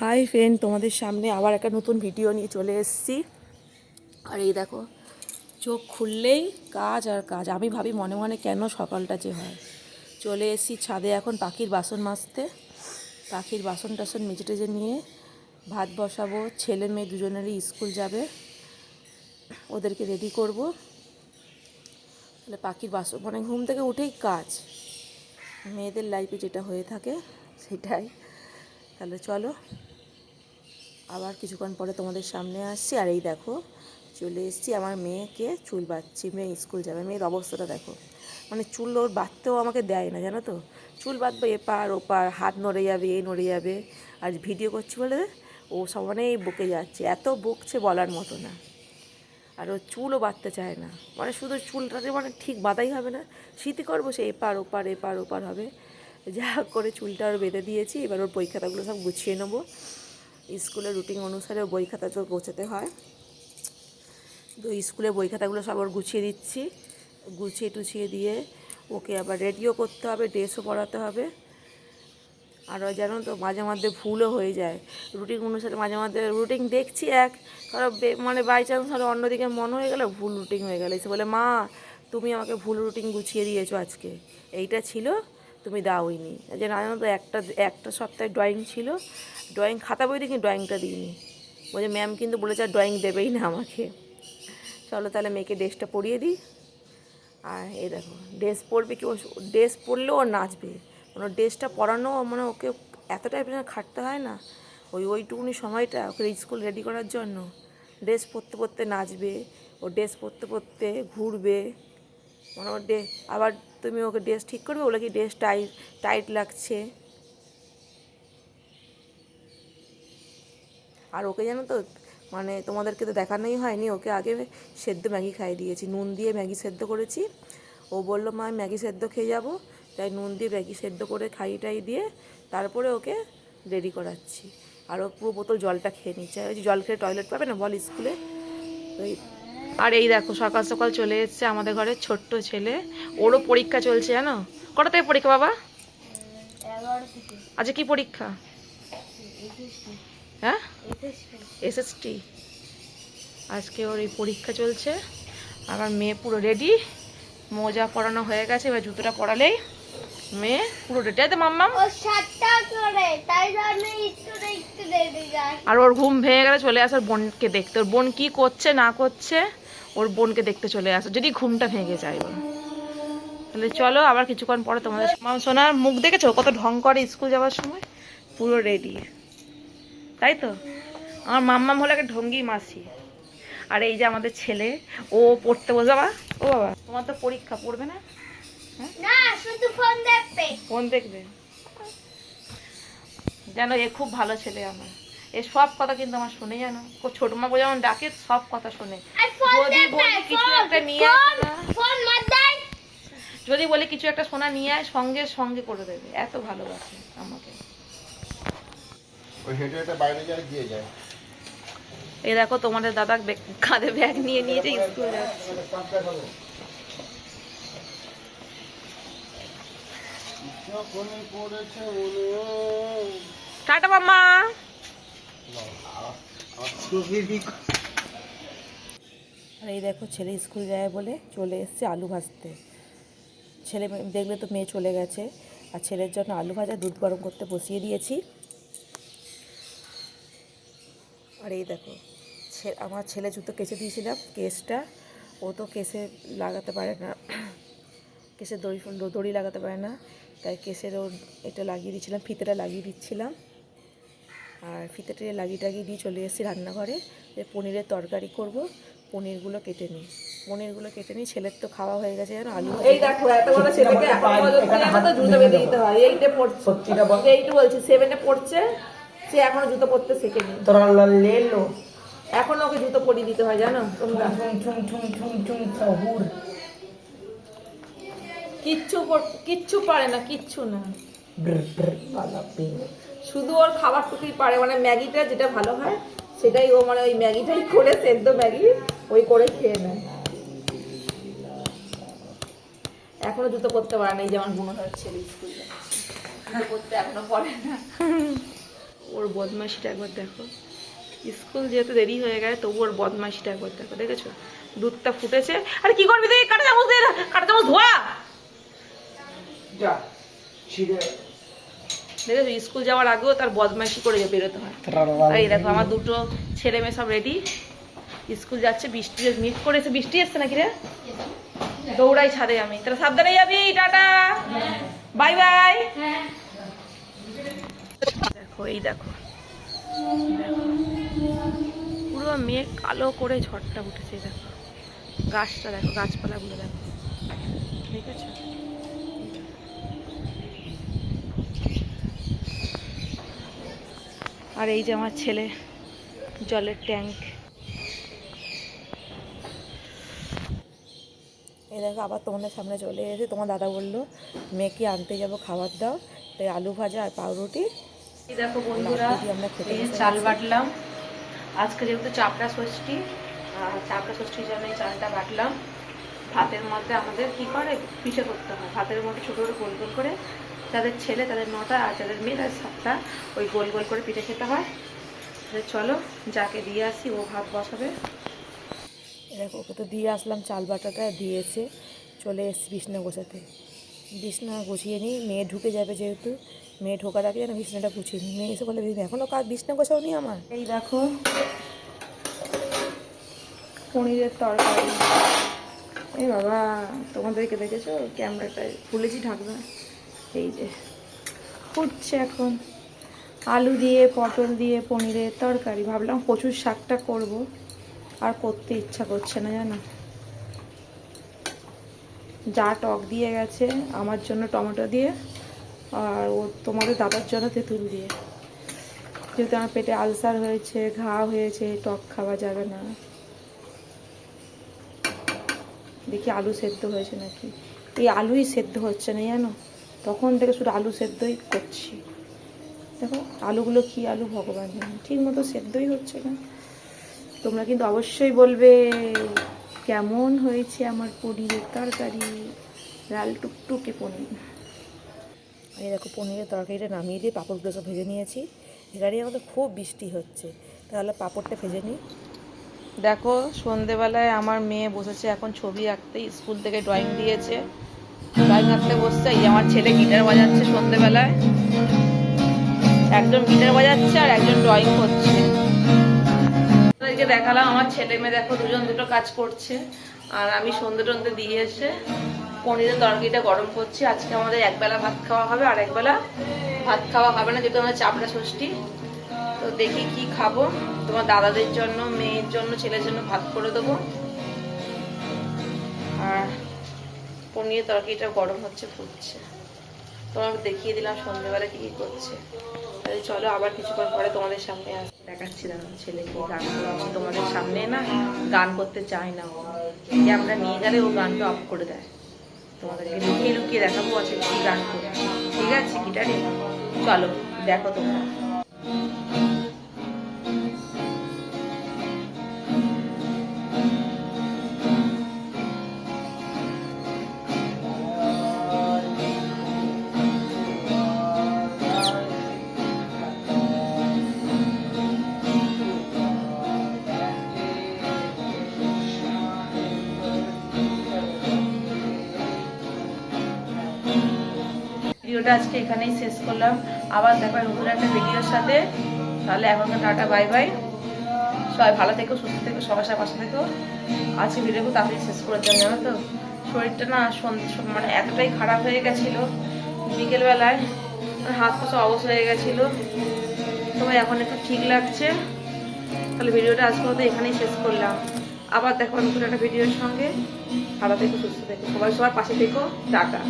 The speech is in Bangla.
হাই ফ্রেন্ড, তোমাদের সামনে আবার একটা নতুন ভিডিও নিয়ে চলে এসেছি। আর এই দেখো, চোখ খুললেই কাজ আর কাজ। আমি ভাবি মনে মনে কেন সকালটা যে হয়। চলে এসেছি ছাদে এখন পাখির বাসন মাজতে। পাখির বাসন টাসন মেজে টেজে নিয়ে ভাত বসাবো। ছেলে মেয়ে দুজনেরই স্কুল যাবে। ওদেরকে রেডি করব। তাহলে পাখির বাসন মানে ঘুম থেকে উঠেই কাজ। মেয়েদের লাইফে যেটা হয়ে থাকে, সেটাই। তাহলে চলো। আবার কিছুক্ষণ পরে তোমাদের সামনে আসছি, আর এই দেখো চলে এসেছি আমার মেয়েকে চুল বাঁধছি, মেয়ে স্কুল যাবে, মেয়ের অবস্থাটা দেখো। মানে চুল ওর বাঁধতেও আমাকে দেয় না, জানো তো? চুল বাঁধবে, এপার ওপার, হাত নড়ে যাবে এই নড়ে যাবে, আর ভিডিও করছি বলে ও সমানেই বকে যাচ্ছে, এত বকছে বলার মতো না। আর ও চুলও বাঁধতে চায় না মানে শুধু চুলটাকে মানে ঠিক বাঁধাই হবে না শীতে করব সে এপার ওপার এপার ওপার হবে। যা করে চুলটা ওর বেঁধে দিয়েছি, এবার ওর পরীক্ষাটাগুলো সব গুছিয়ে নেব। স্কুলের রুটিন অনুসারে বই খাতা তো গোছাতে হয়। তো স্কুলের বই খাতাগুলো সব ওর গুছিয়ে দিচ্ছি। গুছিয়ে টুছিয়ে দিয়ে ওকে আবার রেডিও করতে হবে, ড্রেসও পরাতে হবে। আর জানো তো মাঝে মাঝে ভুলও হয়ে যায়। রুটিন অনুসারে মাঝে মাঝে রুটিন দেখছি এক, ধরো মানে বাই চান্স ধরো অন্যদিকে মন হয়ে গেল, ভুল রুটিন হয়ে গেল। এসে বলে, মা, তুমি আমাকে ভুল রুটিন গুছিয়ে দিয়েছ আজকে। এইটা ছিল তুমি দাওইনি। যে না জানো তো একটা একটা সপ্তাহে ড্রয়িং ছিল। ড্রয়িং খাতা বই দেখি ড্রয়িংটা দিইনি। বলছে ম্যাম কিন্তু বলেছে আর ড্রয়িং দেবেই না আমাকে। চলো তাহলে মেয়েকে ড্রেসটা পরিয়ে দিই। আর এই দেখো, ড্রেস পরবে কি ও, ড্রেস পরলেও ও নাচবে। মানে ড্রেসটা পরানো মানে ওকে এতটাই খাটতে হয় না। ওই, ওইটুকুনি সময়টা ওকে স্কুল রেডি করার জন্য। ড্রেস পরতে পরতে নাচবে, ও ড্রেস পরতে পরতে ঘুরবে। মানে ওর ডে আবার তুমি ওকে ড্রেস ঠিক করবে? ওগুলো কি ড্রেস টাইট টাইট লাগছে। আর ওকে জানো তো মানে তোমাদেরকে তো দেখানোই হয়নি, ওকে আগে সেদ্ধ ম্যাগি খাইয়ে দিয়েছি। নুন দিয়ে ম্যাগি সেদ্ধ করেছি। ও বলল, মা, ম্যাগি সেদ্ধ খেয়ে যাব। তাই নুন দিয়ে ম্যাগি সেদ্ধ করে খাই টাই দিয়ে তারপরে ওকে রেডি করাচ্ছি। আর ও পুরো বোতল জলটা খেয়ে নিচ্ছে। ওই জল খেয়ে টয়লেট পাবে না বল স্কুলে? ওই আর এই দেখো সকাল সকাল চলে এসছে আমাদের ঘরে ছোট্ট ছেলে। ওরও পরীক্ষা চলছে জানো? কটা থেকে পরীক্ষা বাবা? আচ্ছা কি পরীক্ষা? হ্যাঁ? এসএসটি আজকে ওর এই পরীক্ষা চলছে। আমার মেয়ে পুরো রেডি মোজা পরানো হয়ে গেছে এবার জুতোটা পরালেই মেয়ে পুরো রেডি আছে মাম্মাম। তাই দেরি যায়। আর ওর ঘুম ভেঙে গেলে চলে আসার বোনকে দেখতে। ওর বোন কি করছে না করছে ওর বোনকে দেখতে চলে আসে যদি ঘুমটা ভেঙে যায় ওর তাহলে চলো আবার কিছুক্ষণ পরে তোমাদের সোনার মুখ দেখেছ? কত ঢং করে স্কুল যাওয়ার সময়? পুরো রেডি তাই তো? আমার মাম্মাম হলো একটা ঢঙ্গি মাসি। আর এই যে আমাদের ছেলে ও পড়তে বসে বাবা ও বাবা তোমার তো পরীক্ষা পড়বে না? না শুধু ফোন দেখবে। ফোন দেখবে? জানো এ খুব ভালো ছেলে আমার। এ সব কথা কিন্তু আমার শুনে জানো। ও ছোট মাকে যেমন ডাকে সব কথা শুনে। যদি দেখবে বলি কিছু একটা নিয়ে যদি বলে কিছু একটা সোনা নিয়ে আয় সঙ্গে সঙ্গে করে দেবে। এত ভালোবাসে আমাকে। ওই হেঁটে হেঁটে বাইরে যায় দিয়ে যায়। এই দেখো তোমাদের দাদা কাঁধে ব্যাগ নিয়ে নিয়েছে স্কুল যাচ্ছে। টাটা মাম্মা। আর এই দেখো ছেলে স্কুল যায় বলে চলে এসছে আলু ভাজতে। ছেলে দেখলে তো মেয়ে চলে গেছে। আর ছেলের জন্য আলু ভাজা দুধ গরম করতে বসিয়ে দিয়েছি। আর এই দেখো আমার ছেলে জুতো কেচে দিয়েছিলাম কেসটা। ও তো কেসে লাগাতে পারে না। কেসে দড়ি দড়ি লাগাতে পারে না। তাই কেসের ওর এটা লাগিয়ে দিচ্ছিলাম ফিতেটা লাগিয়ে দিচ্ছিলাম। আর ফিতে ফিতেটে লাগিয়ে টাগিয়ে দিয়ে চলে এসেছি রান্নাঘরে। যে পনিরের তরকারি করব পনিরগুলো কেটে নিই। পনিরগুলো কেটে নিই ছেলের তো খাওয়া হয়ে গেছে জানো আলু এই দেখো এত বড় ছেলেকে এখন পর্যন্ত তো জুতো বেঁধে দিতে হয় এইটা পড়ছে। সত্যিটা বল। এইটা বলছি সেভেনে পড়ছে সে এখনও জুতো পরতে শেখেনি। তোরা লেলো এখনও ওকে জুতো পরিয়ে দিতে হয় জানো? তোমরা কিচ্ছু কিচ্ছু পারে না কিচ্ছু না। শুধু ওর খাবারটুকুই পারে মানে ম্যাগিটা যেটা ভালো হয় সেটাই ও মানে ওই ম্যাগিটাই করে সেদ্ধ ম্যাগি ওই করে খেয়ে নেয়। এখনও জুতো করতে পারে না এই যেমন গুণধর ছেলে স্কুলে। পরতে এখনও পরে না। ওর বদমাইশিটা একবার দেখো। স্কুল যেহেতু দেরি হয়ে গেছে তবু ওর বদমাইশিটা একবার দেখো দেখেছ? দুধটা ফুটেছে। আরে কি করবি তুই? কাটা চামচ দে না, কাটা চামচ ধোয়া! যা ছিঁড়ে দেখেছ স্কুল যাওয়ার আগেও তার বদমাইশি করে বেরোতে হয়। এই দেখো আমার দুটো ছেলে মেয়ে সব রেডি স্কুল যাচ্ছে বৃষ্টি মিট করেছে বৃষ্টি এসছে নাকি রে? দৌড়াই ছাদে আমি। তাহলে সাবধানে যাবি টাটা। Bye bye. দেখো এই দেখো। পুরো মেঘ কালো করে ঝড়টা উঠেছে দেখো। গাছটা দেখো গাছপালাগুলো দেখো। ঠিক আছে আর এই যে আমার ছেলে জলের ট্যাঙ্ক। এই দেখো আবার তোমাদের সামনে চলে এসে তোমার দাদা বলল মেয়েকে আনতে যাব খাবার দাও? তাই আলু ভাজা আর পাউরুটি। দেখো বন্ধুরা। দিয়ে আমরা খেতে চাল বাটলাম। আজকে যেহেতু চাপড়া ষষ্ঠী আর চাপড়া ষষ্ঠীর জন্য এই চালটা বাটলাম। ভাতের মধ্যে আমাদের কি করে পিঠে করতে হয়। ভাতের মধ্যে ছোটো ছোটো গোল গোল করে যাদের ছেলে তাদের নটা আর যাদের মেয়ে তাদের সাতটা ওই গোল গোল করে পিঠে খেতে হয়। তাহলে চলো যাকে দিয়ে আসি ও ভাত বসাবে। দেখো ওকে তো দিয়ে আসলাম চাল বাটাটা দিয়েছে। চলে এসেছি বিছনা গোছাতে। বিছনা গুছিয়ে নিই মেয়ে ঢুকে যাবে যেহেতু। মেয়ে ঢোকার আগে যেন বিছনাটা গুছিয়ে নিই। মেয়ে এসে বলে "দিদি, এখনও কাজ বিছনা গোছাও নি আমার? এই দেখো পনিরের তরকারি। এই বাবা তোমাদেরকে দেখেছ? ক্যামেরাটায় খুলেছি ঢাকনা। এই যে ফুটছে এখন আলু দিয়ে, পটল দিয়ে, পনিরের তরকারি। ভাবলাম প্রচুর শাকটা করব, আর করতে ইচ্ছা করছে না, জানো? যা টক দিয়ে গেছে, আমার জন্য টমেটো দিয়ে, আর ও তোমাদের দাদার জন্য তেঁতুল দিয়ে। যেহেতু আমার পেটে আলসার হয়েছে, ঘা হয়েছে, টক খাওয়া যাবে না। দেখি আলু সেদ্ধ হয়েছে নাকি? এই আলুই সেদ্ধ হচ্ছে না, জানো? তখন থেকে শুধু আলু সেদ্ধই করছি। দেখো আলুগুলো কি আলু ভগবান ঠিক মতো সেদ্ধই হচ্ছে না। তোমরা কিন্তু অবশ্যই বলবে কেমন হয়েছে আমার পনিরের তরকারি? লাল টুকটুকে পনির। এই দেখো পনিরের তরকারিটা নামিয়ে দিয়ে পাঁপড়গুলো সব ভেজে নিয়েছি। এখানে আমাদের খুব বৃষ্টি হচ্ছে। তাহলে পাঁপড়টা ভেজে নিই। দেখো সন্ধেবেলায় আমার মেয়ে বসেছে এখন ছবি আঁকতে স্কুল থেকে ড্রয়িং দিয়েছে। ড্রয়িং আঁকতে বসছে, এই আমার ছেলে গিটার বাজাচ্ছে সন্ধ্যেবেলায় একজন গিটার বাজাচ্ছে আর একজন ড্রয়িং করছে। দেখালাম, আমার ছেলে মেয়ে দেখো, দুজন দুটো কাজ করছে। আর আমি সন্ধে টন্ধে দিয়ে এসে পনিরের তরকারিটা গরম করছি। আজকে আমাদের একবেলা ভাত খাওয়া হবে, আর একবেলা ভাত খাওয়া হবে না, যেহেতু আমাদের চাপড়া ষষ্ঠী। তো দেখি কি খাব। তোমার দাদাদের জন্য, মেয়ের জন্য, ছেলের জন্য ভাত করে দেবো। আর পনিরের তরকারিটা গরম হচ্ছে, ফুটছে। তোমার দেখিয়ে দিলাম সন্ধ্যেবেলা কি করছে। তাহলে চলো আবার কিছুক্ষণ পরে তোমাদের সামনে আস দেখাচ্ছি দাঁড়া ছেলেকে গান করছে। তোমাদের সামনে না গান করতে চায় না ও। যে আমরা নিয়ে গেলে ও গানটা অফ করে দেয়। তোমাদেরকে লুকিয়ে লুকিয়ে দেখাবো আছে কি গান করছে। ঠিক আছে, গিটারে? চলো, দেখো তোমরা। ভিডিওটা আজকে এখানেই শেষ করলাম। আবার দেখো নতুন একটা ভিডিওর সাথে। তাহলে এখন তো টাটা, বাই বাই। সবাই ভালো থেকো, সুস্থ থেকো, সবার সাথে পাশে থেকো। আজকে ভিডিওকে তাড়াতাড়ি শেষ করে দিলাম, জানো তো? শরীরটা না মানে এতটাই খারাপ হয়ে গেছিল বিকেলবেলায়। মানে হাত পা সব অবশ হয়ে গেছিল। তবে এখন একটু ঠিক লাগছে। তাহলে ভিডিওটা আজকে মতো এখানেই শেষ করলাম। আবার দেখো নতুন একটা ভিডিওর সঙ্গে। ভালো থেকো, সুস্থ থেকো, সবাই সবার পাশে থেকো। টাটা।